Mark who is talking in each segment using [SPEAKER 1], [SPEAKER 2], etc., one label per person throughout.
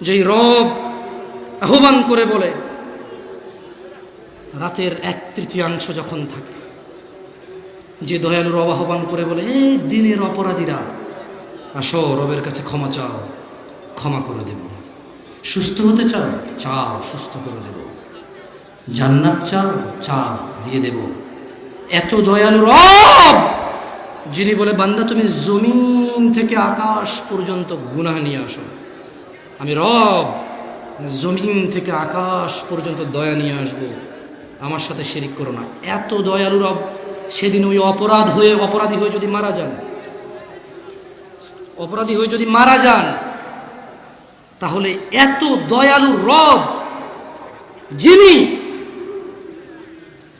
[SPEAKER 1] যেই রব আহ্বান করে বলে, রাতের এক তৃতীয়াংশ যখন থাকে, যে দয়ালুর রব আহ্বান করে বলে, এই দিনের অপরাধীরা, আসো রবের কাছে ক্ষমা চাও, ক্ষমা করে দেব। সুস্থ হতে চাও চাও, সুস্থ করে দেব। জান্নাত চাও চাও, দিয়ে দেব। এত দয়ালু রব, যিনি বলে, বান্দা, তুমি জমিন থেকে আকাশ পর্যন্ত গুনাহ নিয়ে আসো। আমি রব, জমিন থেকে আকাশ পর্যন্ত দয়া নিয়ে আসব। আমার সাথে শিরিক করো না। এত দয়ালু রব, সেদিন ওই অপরাধ হয়ে, অপরাধী হয়ে যদি মারা যান, অপরাধী হয়ে যদি মারা যান, তাহলে এত দয়ালু রব, যিনি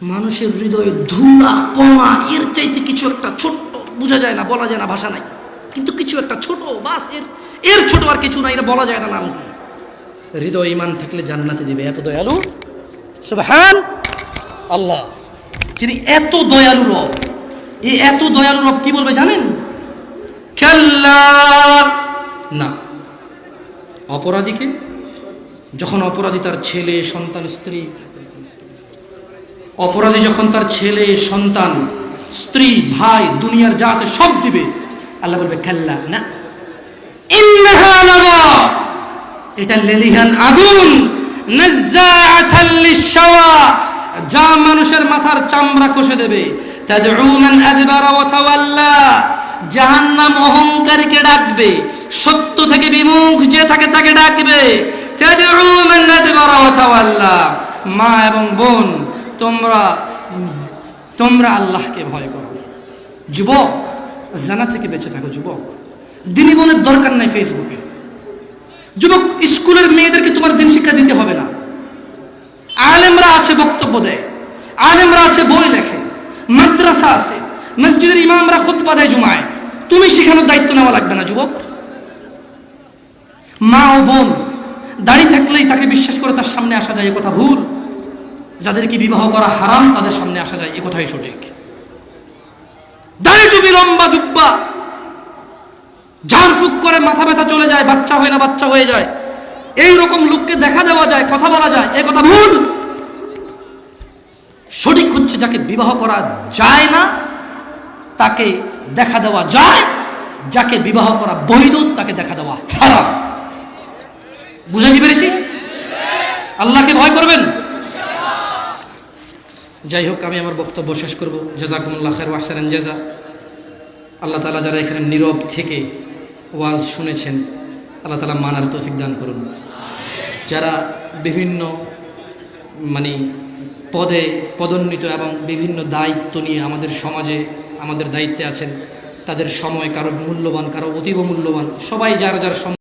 [SPEAKER 1] মানুষের হৃদয়ে ধুলা কমা এর চাইতে কিছু একটা ছোট্ট, বোঝা যায় না, বলা যায় না, ভাষা নাই। কিন্তু কিছু একটা ছোট, বাস, এর এর ছোট আর কিছু না এটা বলা যায় না নাম কি। হৃদয় ইমান থাকলে জান্নাতে দিবে, এত দয়ালু? সুবহান আল্লাহ। যিনি এত দয়ালু রব, এই এত দয়ালু রব কি বলবে জানেন? কাল্লা। না। অপরাধীকে? যখন অপরাধী তার ছেলে, সন্তান, স্ত্রী, অপরাধী যখন তার ছেলে, সন্তান, স্ত্রী, ভাই, দুনিয়ার যা আছে সব দিবে, আল্লাহ বলবে, কাল্লা, না। এটা লেলিহান আগুন। যা মানুষের মাথার চামড়া খসে দেবে। জাহান্নাম অহংকারীকে ডাকবে। সত্য থেকে বিমুখ যে থাকে তাকে ডাকবে। মা এবং বোন, তোমরা তোমরা আল্লাহকে ভয় করো। যুবক, জানা থেকে বেঁচে থাকো, যুবক। দিনী বোনের দরকার নাই ফেসবুকে যুবক, স্কুলের মেয়েদেরকে তোমার দিন শিক্ষা দিতে হবে না। আলেমরা আছে বক্তব্য দেয়, আলেমরা আছে বই লেখে, মাদ্রাসা আছে, মসজিদের ইমামরা খুতবা দেয় জুমায়। তুমি শেখানোর দায়িত্ব নেওয়া লাগবে না, যুবক। মা ও বোন দাঁড়িয়ে থাকলেই তাকে বিশ্বাস করে তার সামনে আসা যায়, এ কথা ভুল। যাদেরকে বিবাহ করা হারাম, তাদের সামনে আসা যায়, এ কথাই সঠিক। দাড়ি টুপি লম্বা, জুব্বা ঝাড়ফুক করে মাথা ব্যথা চলে যায়, বাচ্চা হয় না, বাচ্চা হয়ে যায়। এই রকম লোককে দেখা দেওয়া যায়, কথা বলা যায়, এ কথা ভুল। সঠিক হচ্ছে যাকে বিবাহ করা যায় না, তাকে দেখা দেওয়া যায়, যাকে বিবাহ করা বৈধ, তাকে দেখা দেওয়া হারাম। বুঝাতে পেরেছি? আল্লাহকে ভয় করবেন? যাই হোক, আমি আমার বক্তব্য শেষ করব। জাজাকুমুল্লাহ খের ওয়াহসান জাজা। আল্লাহ তালা যারা এখানে নীরব থেকে ওয়াজ শুনেছেন, আল্লাহ তালা মানার তৌফিক দান করুন। যারা বিভিন্ন মানে পদে পদোন্নীত এবং বিভিন্ন দায়িত্ব নিয়ে আমাদের সমাজে আমাদের দায়িত্বে আছেন, তাদের সময় কারও মূল্যবান, কারও অতীব মূল্যবান, সবাই যার যার